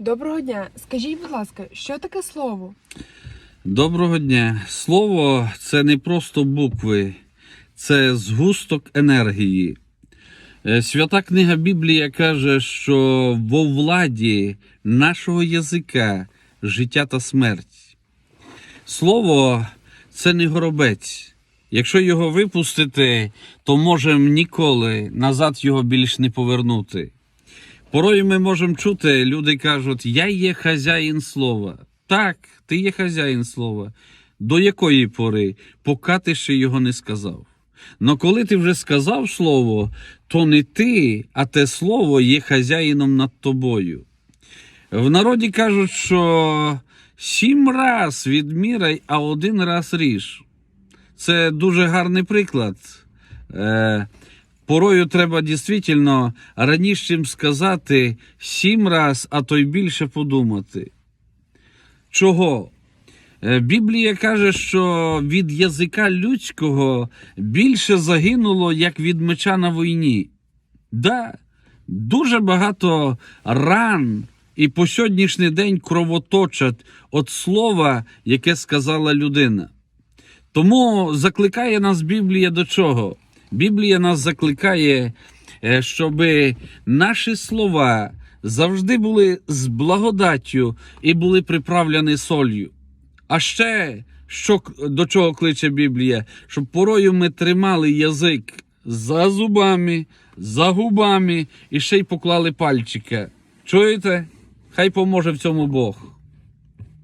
Доброго дня. Скажіть, будь ласка, що таке слово? Доброго дня. Слово це не просто букви, це згусток енергії. Е, Свята книга Біблія каже, що во владі нашого язика життя та смерть. Слово це не горобець. Якщо його випустити, то можемо ніколи назад його більш не повернути. Порою ми можемо чути, люди кажуть, я є хазяїн слова. Так, ти є хазяїн слова. До якої пори, поки ти ще його не сказав. Но коли ти вже сказав слово, то не ти, а те слово є хазяїном над тобою. В народі кажуть, що сім раз відміряй, а один раз ріж. Це дуже гарний приклад. Порою треба дійсно раніше чим сказати сім раз, а то й більше подумати. Чого? Е, Біблія каже, що від язика людського більше загинуло, як від меча на війні. Да, дуже багато ран і по сьогоднішній день кровоточать від слова, яке сказала людина. Тому закликає нас Біблія до чого? Біблія нас закликає, е, щоб наші слова завжди були з благодаттю і були приправлені солью. А ще що до чого кличе Біблія? Щоб порою ми тримали язик за зубами, за губами і ще й поклали пальчика. Чуєте? Хай поможе в цьому Бог.